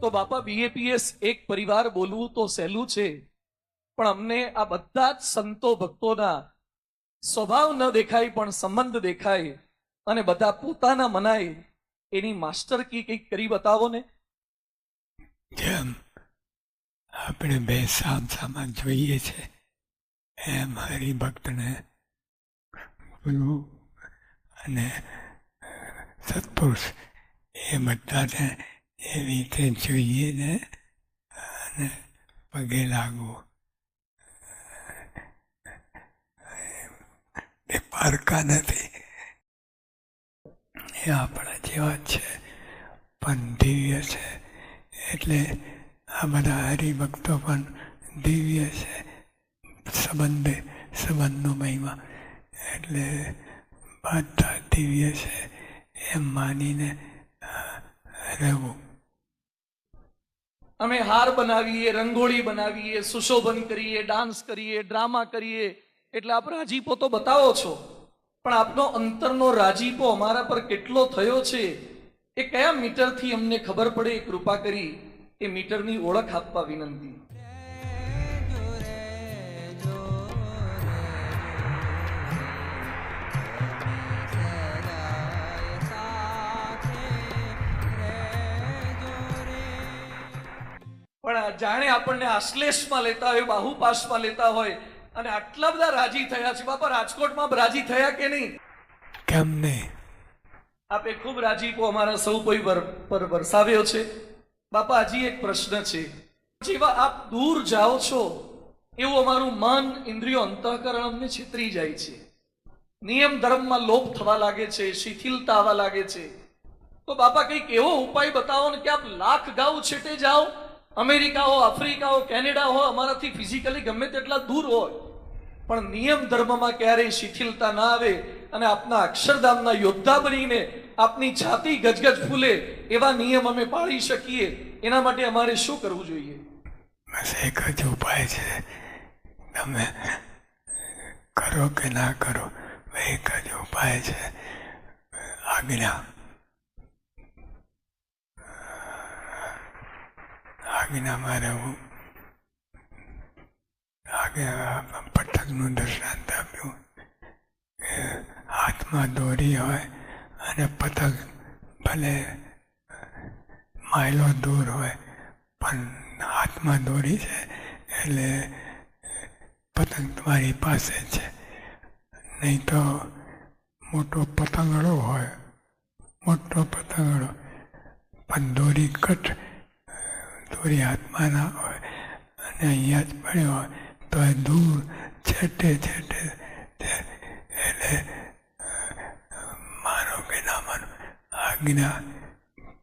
તો બાપા બીએપીએસ એક પરિવાર બોલવું તો સહેલું છે, પણ અમને આ બધા જ સંતો ભક્તોના સ્વભાવ ન દેખાય, પણ સંબંધ દેખાય અને બધા પોતાના મનાય, એની માસ્ટર કી કંઈક કરી બતાવો ને? જેમ આપણે બે સામ સામાન જોઈએ છે, એમ હરિભક્તને ગુરુ અને સત્પુરુષ એ બધાને એવી રીતે જોઈએ ને, અને પગે લાગવું એ પારકા નથી. એ આપણા જેવા છે. પણ દિવ્ય છે. એટલે આ બધા હરિભક્તો પણ દિવ્ય છે. સંબંધે, સંબંધનો મહિમા. એટલે બધા દિવ્ય છે. એમ માનીને રહેવું. અમે હાર બનાવીએ, રંગોળી બનાવીએ, સુશોભન કરીએ, ડાન્સ કરીએ, ડ્રામા કરીએ. એટલે આપ રાજીપો તો બતાવો છો, પણ આપનો અંતરનો રાજીપો અમારા પર કેટલો થયો છે, એ કયા મીટરથી અમને ખબર પડે? કૃપા કરી એ મીટરની ઓળખ આપવા વિનંતી. પણ જાણે આપણને આશ્લેષમાં લેતા હોય બાહુપાસમાં લેતા હોય અને આટલા બધા રાજી થયા છે. બાપા રાજકોટમાં રાજી થયા કે નહીં? કેમ નહીં? આપે ખૂબ રાજીપો અમારા સૌ કોઈ પર પર વરસાવ્યો છે. બાપા હજી એક પ્રશ્ન છે. જેવા આપ દૂર જાઓ છો એવું અમારું મન ઇન્દ્રિયો અંતઃકરણ અમને છેતરી જાય છે. નિયમ ધર્મમાં લોપ થવા લાગે છે શિથિલતા આવવા લાગે છે. તો બાપા કંઈક એવો ઉપાય બતાવો ને કે આપ લાખ ગાઉ છેટે જાઓ અમેરિકા હો આફ્રિકા હો કેનેડા હો, અમારાથી ફિઝિકલી ગમે તેટલા દૂર હોય. પણ નિયમ ધર્મમાં ક્યારેય શિથિલતા ના આવે અને આપના અક્ષરધામના યોદ્ધા બનીને આપની છાતી ગજગજ ફૂલે એવા નિયમ અમે પાળી શકીએ. એના માટે અમારે શું કરવું જોઈએ? બસ એક જ ઉપાય છે. તમે કરો કે ના કરો, એક જ ઉપાય છે. આજ્ઞા. આજ્ઞામાં રહેવું આગે પઠકનું દૃષ્ટાંત આપ્યું કે હાથમાં દોરી હોય અને પતંગ ભલે માઇલો દૂર હોય, પણ હાથમાં દોરી છે એટલે પતંગ તમારી પાસે છે. નહીં તો મોટો પતંગડો હોય, મોટો પતંગડો, પણ દોરી કટ દોરી હાથમાં ના હોય અને અહીંયા જ પડ્યો હોય, તો એ દૂર છેટે છેટે. એટલે માનો કે ના માનો આજ્ઞા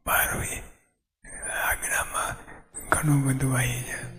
પારવી આજ્ઞામાં ઘણું બધું આવી જાય